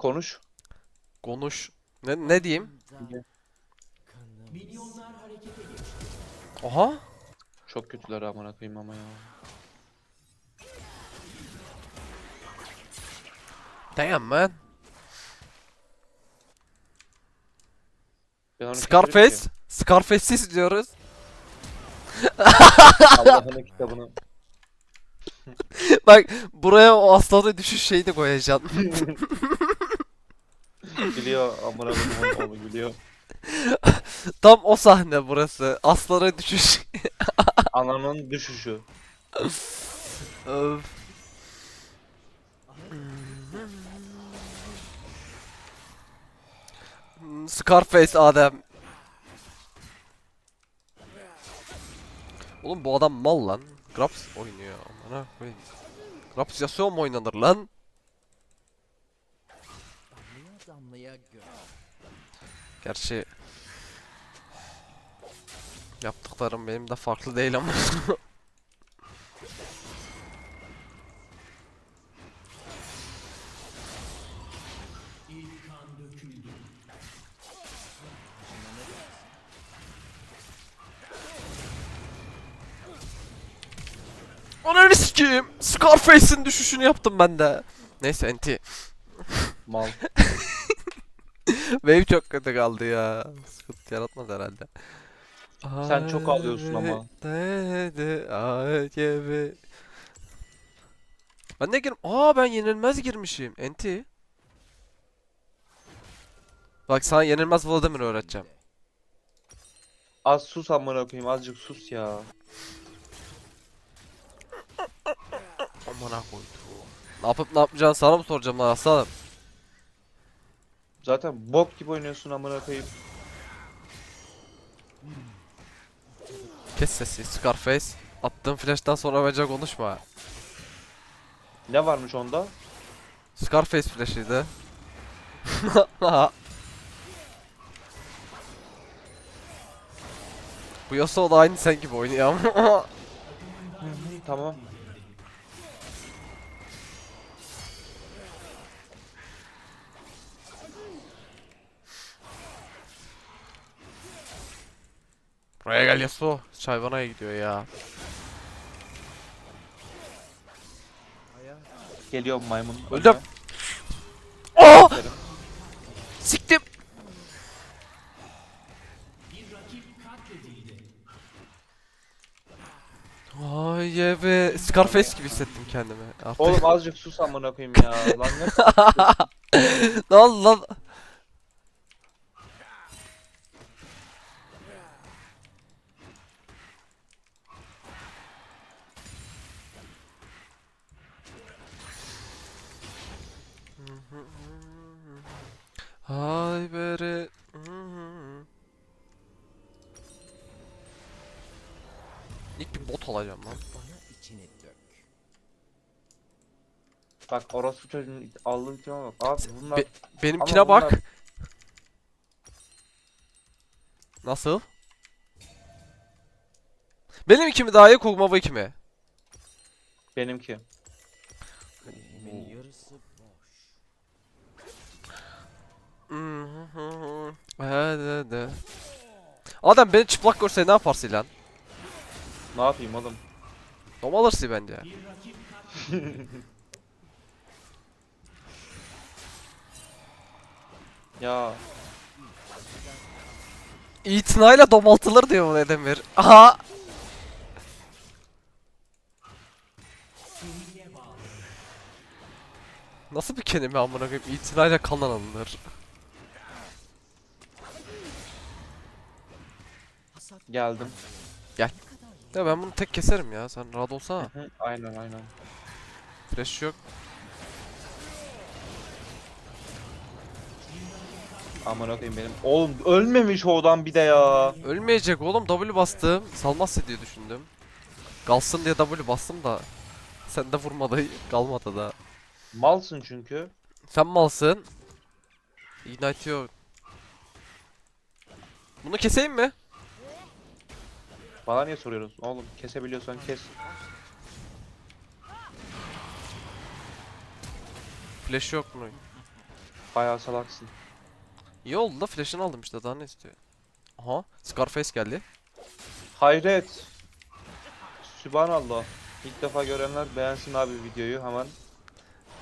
Konuş. Konuş. Ne, ne diyeyim? Aha. Çok kötüler amına koyayım ama ya. Damn man. Ben onu Scarface. kimdir ki? Scarface'siz diyoruz. Allah'ın kitabını. Bak buraya o aslanı düşüş şeyi de koyacaksın. Gülüyor amına koyayım onu gülüyor. Tam o sahne burası. Aslanı düşüş. Ananın düşüşü. Öf. Scarface Adem. Oğlum bu adam mal lan. Graps oynuyor amına koyayım. Graps Yasuo mu oynanır lan? Gerçi yaptıklarım benim de farklı değil ama. Ananı sikeyim. Scarface'in düşüşünü yaptım ben de. Neyse NT. Mal. Wave çok kötü kaldı ya. Sıkıntı yaratmaz herhalde. Sen çok ağlıyorsun ama. Ben ne girim? Aa ben yenilmez girmişim. Enti. Bak sana yenilmez Vladimir öğreteceğim. Az sus amına koyayım azıcık sus ya. Amına koydum. Ne yapıp ne yapmayacağını sana mı soracağım lan aslanım? Zaten bok gibi oynuyorsun amına koyayım. Kes sesi Scarface. Attığın flash'tan sonra bence konuşma. Ne varmış onda? Scarface flash'ıydı. Bu Yasuo da aynı sen gibi oynuyor ama. Tamam. Buraya gel Yasuo. Çayvana'ya gidiyor ya. Geliyor maymun. Öldüm. Oh! Aferin. Siktim. Ay be Scarface gibi hissettim kendimi. Artık. Oğlum azıcık sus amına koyayım ya. Lan ne ne oldu lan? Ay bere. İlk bir bot alacağım lan. Bana içini dök. Bak orospu çocuğun aldığı itime bak. Abi bunlar Be- benimkine Ama bak. bunlar- Nasıl? Benimki mi daha iyi Kog'Maw 2 mi? benimki. Elimin yarısı boş. Hadi de. Adam beni çıplak görse ne yaparsın lan? Ne yapayım oğlum? Dom alırsın bence. Ya İtinayla domaltılır diyor bu Edemir. Aha! Nasıl bir kelime amına koyayım? İtinayla kanan alınır. Geldim. Ya ben bunu tek keserim ya. Sen rahat olsana. Aynen aynen. Flash yok. Amına koyayım benim. Oğlum ölmemiş o adam bir de ya. Ölmeyecek oğlum. W bastım. Salmazsa diye düşündüm. Kalsın diye W bastım da. Sen de vurmadı. Kalmadı da. Malsın çünkü. Sen malsın. Ignite yok. Bunu keseyim mi? Bana niye soruyorsun? Oğlum kesebiliyorsan kes. Flash yok mu? Bayağı salaksın. İyi oldu da flash'ını aldım işte daha ne istiyor. Aha Scarface geldi. Hayret. Sübhanallah. İlk defa görenler beğensin abi videoyu hemen.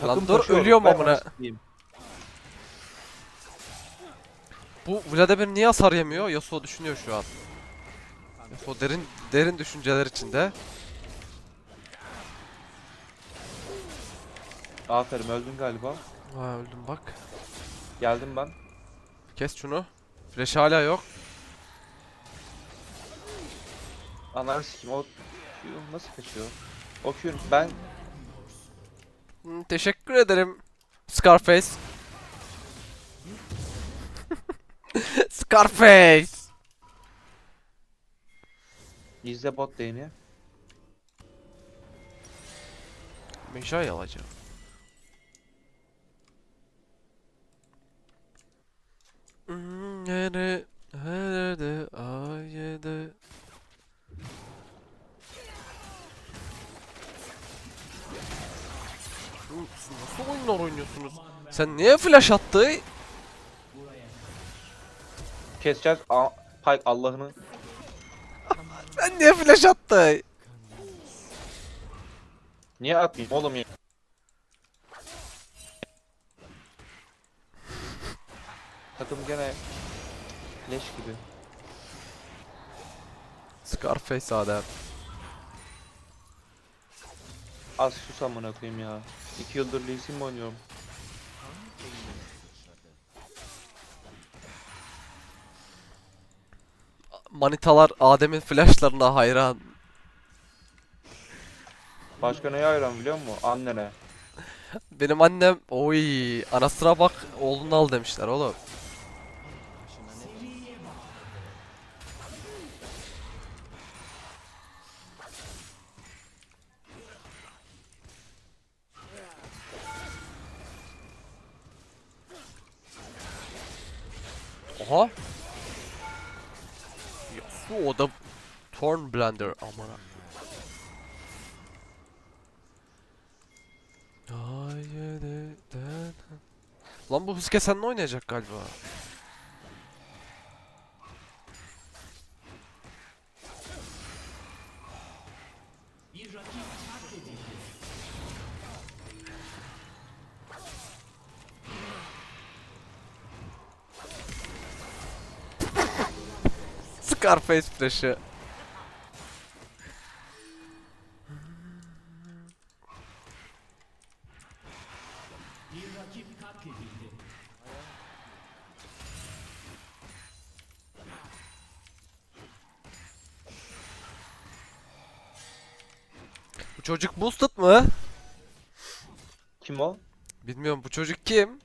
Takım dur, ölüyorum amına. Bu Vladimir niye hasar yemiyor? Yasuo düşünüyor şu an. Yasuo derin derin düşünceler içinde. Aferin öldün galiba. Ha öldüm bak. Geldim ben. Kes şunu. Flash hala yok. Ananı sikeyim o nasıl kaçıyor? O Q ben Hmm, teşekkür ederim. Scarface. Scarface. İzle bot lane'i. Mejai alacağım. Nere, nerede, ayede. Oğlum siz Nasıl oyunlar oynuyorsunuz? Sen niye flash attı? Keseceğiz. A Pike Allah'ını. Sen niye flash attı? Niye atmayayım oğlum ya? Takım gene leş gibi. Scarface Adem. Az sus amına koyayım ya. 2 yıldır Lee Sin mi oynuyorum? Manitalar Adem'in flashlarına hayran. Başka neye hayran biliyor musun? Annene. Benim annem oy anasına bak oğlunu al demişler oğlum. Oha. Yasuo o da Torn Blender amına. Lan bu hız kesenle oynayacak galiba. Scarface flash'ı. Bu çocuk boosted mı? Kim o? Bilmiyorum bu çocuk kim?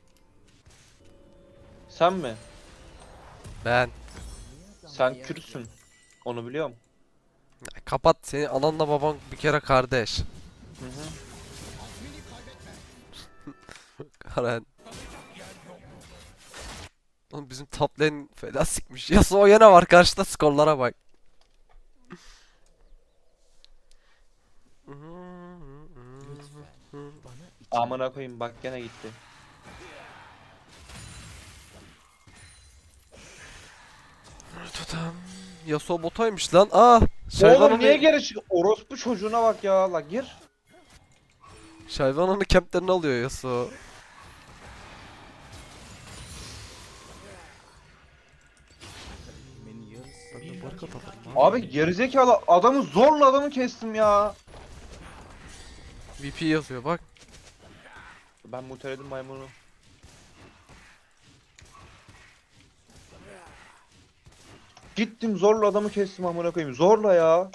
Sen mi? Ben. Sen Kürtsün. Onu biliyorum. Kapat seni ananla baban bir kere kardeş. Hı hı. Karen. Oğlum bizim top lane fena sikmiş. Yasuo yine var karşıda skorlara bak. Amına koyayım bak gene gitti. Tutam. Yasuo botaymış lan. Aa! Şayvan Oğlum onu, niye geri çık? Orospu çocuğuna bak ya. La gir. Şayvan onu kemplerini alıyor Yasuo. Abi gerizekalı adamı zorla adamı kestim ya. VP yazıyor bak. Ben muteledim maymunu. Gittim zorla adamı kestim amına koyayım. Zorla ya.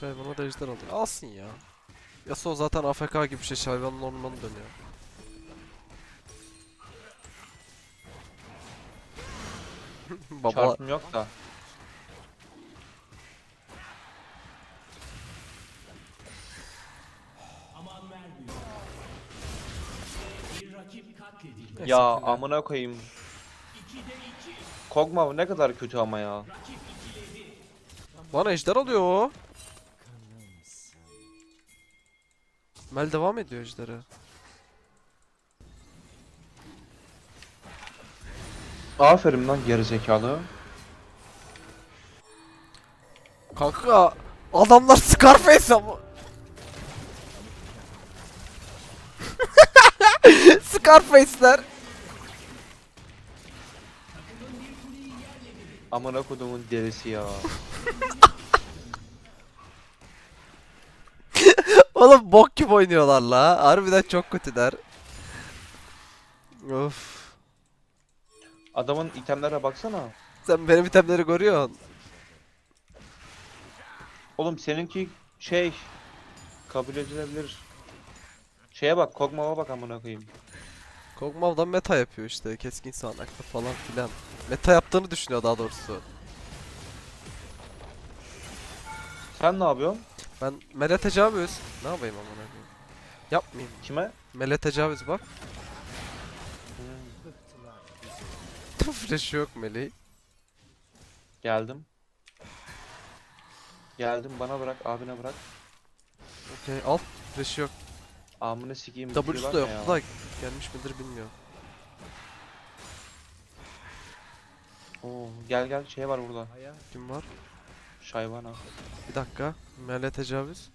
Şayvan'a da ejder alıyor. Alsın ya. Yasuo zaten AFK gibi bir şey. Şayvan'ın ormanı dönüyor. Benim baba... Çarpım yok da. Ya amına koyayım. Kogma ne kadar kötü ama ya. Bana ejder alıyor o. Mel devam ediyor ejderi. Aferin lan gerizekalı. Kanka adamlar Scarface ama. Scarface'ler. Amına kodumun derisi ya. Oğlum bok gibi oynuyorlar la. Harbiden çok kötüler. Of. Adamın itemlere baksana. Sen benim itemleri görüyorsun. Oğlum seninki şey kabul edilebilir. Şeye bak, Kog'Maw'a bak amına koyayım. Kog'Maw'dan meta yapıyor işte. Keskin sağanaklı falan filan. Meta yaptığını düşünüyor daha doğrusu. Sen ne yapıyorsun? Ben mele tecavüz. Ne yapayım amına koyayım? Yapmayayım. Kime? Mele tecavüz bak. Flash yok meleği. Geldim. Geldim bana bırak, abine bırak. Okey al. Flash yok. Amına sikeyim. W'su bitiyorlar da yok da gelmiş midir bilmiyorum. Oo, gel gel şey var burada. Kim var? Şayvana. Bir dakika. Mele tecavüz.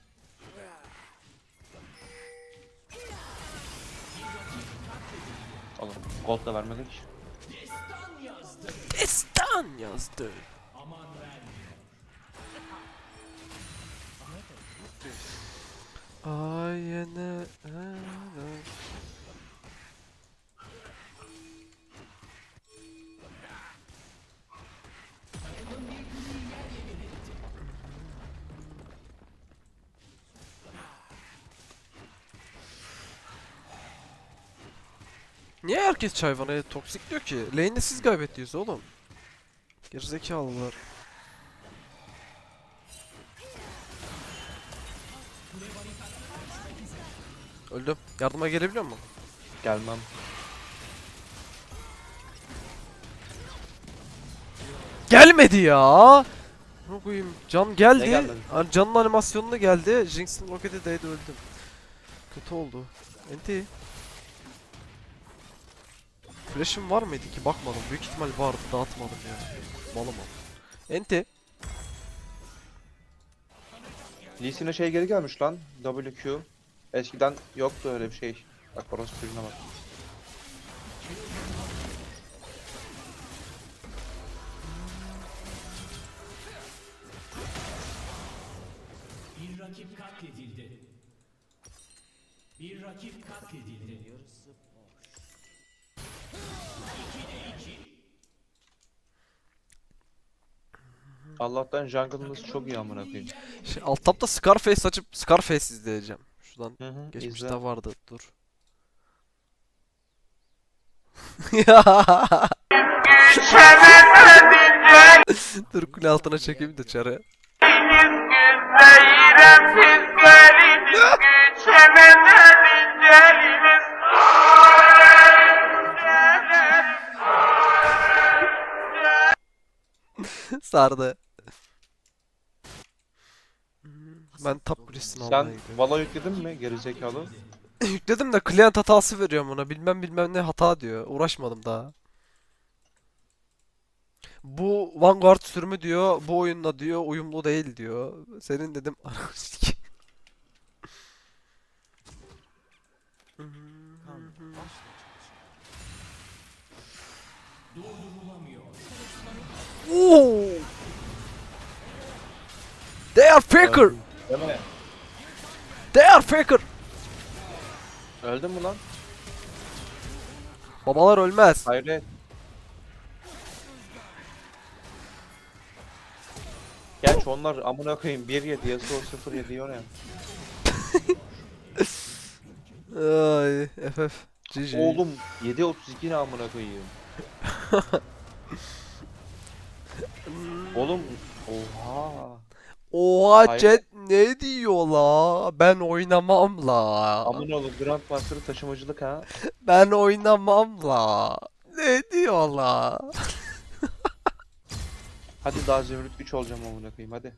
Oğlum gold da vermedik. Destan yazdı. Ayene Niye herkes çayvanaya toksik diyor ki? Lane'de siz kaybettiyiz oğlum. Gerizekalılar. Öldüm. Yardıma gelebiliyor mu? Gelmem. Gelmedi ya. Ne koyayım? Can geldi. gelmedi? Ha, Can'ın animasyonuna geldi. Jinx'in roketi değdi öldüm. Kötü oldu. Enti. Flash'ım var mıydı ki? Bakmadım. Büyük ihtimal vardı. Dağıtmadım ya. Malım o. Enti. Lee Sin'e şey geri gelmiş lan. WQ. Eskiden yoktu öyle bir şey. Bak orası çocuğuna bak. Bir rakip katledildi. Bir rakip katledildi. Allah'tan jungle'ımız çok iyi amına koyayım. Şey, alt tapta Scarface açıp Scarface izleyeceğim. Şuradan Hı hı. geçmişte izle. vardı. Dur. Dur kule altına çekeyim de çare. Sardı. Ben top kulesini almaya Sen gidiyorum. Valo yükledin mi gerizekalı? Yükledim de client hatası veriyorum ona. Bilmem bilmem ne hata diyor. Uğraşmadım daha. Bu Vanguard sürümü diyor. Bu oyunla diyor uyumlu değil diyor. Senin dedim çalışıyor. Oo! They are faker. Değil mi? They are faker. Öldün mü lan? Babalar ölmez. Hayret. Gerçi onlar amına koyayım 1 7 Yasuo 0 7 diyor ya. Ay FF. GG. Oğlum 7 32 ne amına koyayım. Oğlum oha. Oha Hayır. chat Ne diyor la? Ben oynamam la. Aman oğlum Grandmaster'ı taşımacılık ha. Ben oynamam la. Ne diyor la? Hadi daha Zümrüt 3 olacağım amına koyayım hadi.